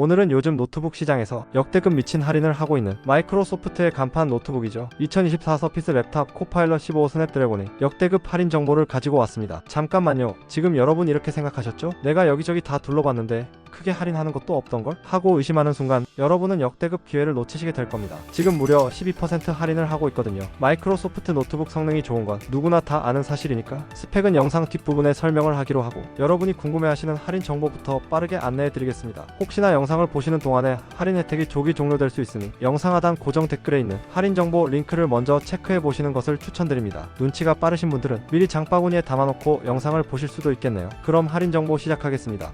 오늘은 요즘 노트북 시장에서 역대급 미친 할인을 하고 있는 마이크로소프트의 간판 노트북이죠. 2024 서피스 랩탑 코파일럿 15 스냅드래곤의 역대급 할인 정보를 가지고 왔습니다. 잠깐만요. 지금 여러분 이렇게 생각하셨죠? 내가 여기저기 다 둘러봤는데 크게 할인하는 것도 없던 걸? 하고 의심하는 순간 여러분은 역대급 기회를 놓치시게 될 겁니다. 지금 무려 12% 할인을 하고 있거든요. 마이크로소프트 노트북 성능이 좋은 건 누구나 다 아는 사실이니까 스펙은 영상 뒷부분에 설명을 하기로 하고 여러분이 궁금해하시는 할인 정보부터 빠르게 안내해 드리겠습니다. 혹시나 영상을 보시는 동안에 할인 혜택이 조기 종료될 수 있으니 영상 하단 고정 댓글에 있는 할인 정보 링크를 먼저 체크해 보시는 것을 추천드립니다. 눈치가 빠르신 분들은 미리 장바구니에 담아놓고 영상을 보실 수도 있겠네요. 그럼 할인 정보 시작하겠습니다.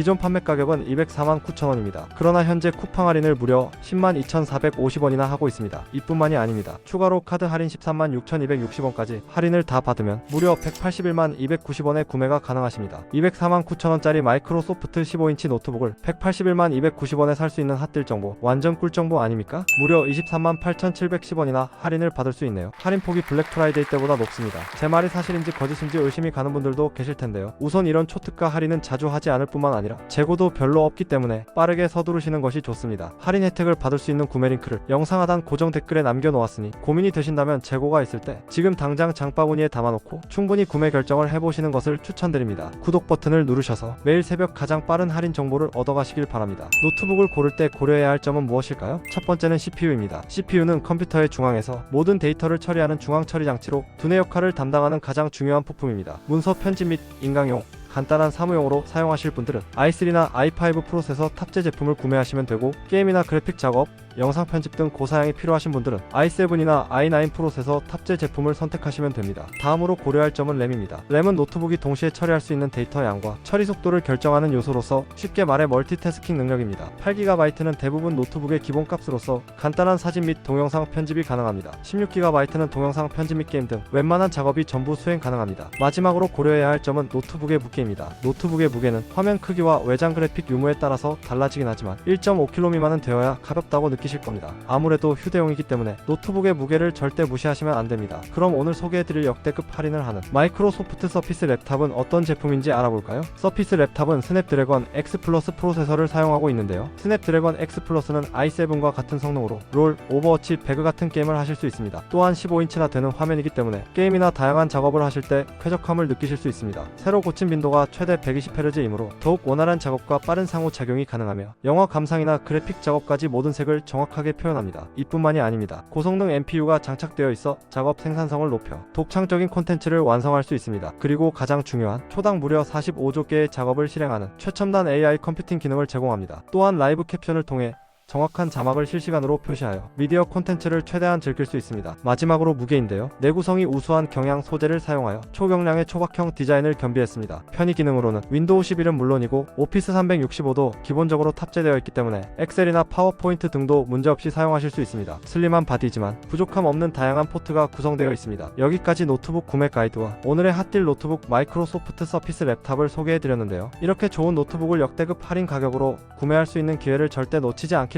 기존 판매 가격은 204만 9천원입니다. 그러나 현재 쿠팡 할인을 무려 10만 2,450원이나 하고 있습니다. 이뿐만이 아닙니다. 추가로 카드 할인 13만 6,260원까지 할인을 다 받으면 무려 181만 290원에 구매가 가능하십니다. 204만 9천원짜리 마이크로소프트 15인치 노트북을 181만 290원에 살 수 있는 핫딜 정보 완전 꿀 정보 아닙니까? 무려 23만 8,710원이나 할인을 받을 수 있네요. 할인 폭이 블랙 프라이데이 때보다 높습니다. 제 말이 사실인지 거짓인지 의심이 가는 분들도 계실 텐데요. 우선 이런 초특가 할인은 자주 하지 않을 뿐만 아니라 재고도 별로 없기 때문에 빠르게 서두르시는 것이 좋습니다. 할인 혜택을 받을 수 있는 구매 링크를 영상 하단 고정 댓글에 남겨놓았으니 고민이 되신다면 재고가 있을 때 지금 당장 장바구니에 담아놓고 충분히 구매 결정을 해보시는 것을 추천드립니다. 구독 버튼을 누르셔서 매일 새벽 가장 빠른 할인 정보를 얻어가시길 바랍니다. 노트북을 고를 때 고려해야 할 점은 무엇일까요? 첫 번째는 CPU입니다. CPU는 컴퓨터의 중앙에서 모든 데이터를 처리하는 중앙 처리 장치로 두뇌 역할을 담당하는 가장 중요한 부품입니다. 문서 편집 및 인강용 간단한 사무용으로 사용하실 분들은 i3나 i5 프로세서 탑재 제품을 구매하시면 되고 게임이나 그래픽 작업, 영상 편집 등 고사양이 필요하신 분들은 i7이나 i9 프로세서 탑재 제품을 선택하시면 됩니다. 다음으로 고려할 점은 램입니다. 램은 노트북이 동시에 처리할 수 있는 데이터 양과 처리 속도를 결정하는 요소로서 쉽게 말해 멀티태스킹 능력입니다. 8GB는 대부분 노트북의 기본 값으로서 간단한 사진 및 동영상 편집이 가능합니다. 16GB는 동영상 편집 및 게임 등 웬만한 작업이 전부 수행 가능합니다. 마지막으로 고려해야 할 점은 노트북의 무게 입니다. 노트북의 무게는 화면 크기와 외장 그래픽 유무에 따라서 달라지긴 하지만 1.5kg 미만은 되어야 가볍다고 느끼실 겁니다. 아무래도 휴대용이기 때문에 노트북의 무게를 절대 무시하시면 안 됩니다. 그럼 오늘 소개해드릴 역대급 할인을 하는 마이크로소프트 서피스 랩탑은 어떤 제품인지 알아볼까요? 서피스 랩탑은 스냅드래곤 X 플러스 프로세서를 사용하고 있는데요. 스냅드래곤 X 플러스는 i7과 같은 성능으로 롤, 오버워치, 배그 같은 게임을 하실 수 있습니다. 또한 15인치나 되는 화면이기 때문에 게임이나 다양한 작업을 하실 때 쾌적함을 느끼실 수 있습니다. 새로 고친 빈도 가 최대 120Hz이므로 더욱 원활한 작업과 빠른 상호작용이 가능하며 영화 감상이나 그래픽 작업까지 모든 색을 정확하게 표현합니다. 이뿐만이 아닙니다. 고성능 NPU가 장착되어 있어 작업 생산성을 높여 독창적인 콘텐츠를 완성할 수 있습니다. 그리고 가장 중요한 초당 무려 45조 개의 작업을 실행하는 최첨단 AI 컴퓨팅 기능을 제공합니다. 또한 라이브 캡션을 통해 정확한 자막을 실시간으로 표시하여 미디어 콘텐츠를 최대한 즐길 수 있습니다. 마지막으로 무게인데요. 내구성이 우수한 경양 소재를 사용하여 초경량의 초박형 디자인을 겸비했습니다. 편의 기능으로는 윈도우 11은 물론이고 오피스 365도 기본적으로 탑재되어 있기 때문에 엑셀이나 파워포인트 등도 문제없이 사용하실 수 있습니다. 슬림한 바디지만 부족함 없는 다양한 포트가 구성되어 있습니다. 여기까지 노트북 구매 가이드와 오늘의 핫딜 노트북 마이크로소프트 서피스 랩탑을 소개해드렸는데요. 이렇게 좋은 노트북을 역대급 할인 가격으로 구매할 수 있는 기회를 절대 놓치지 않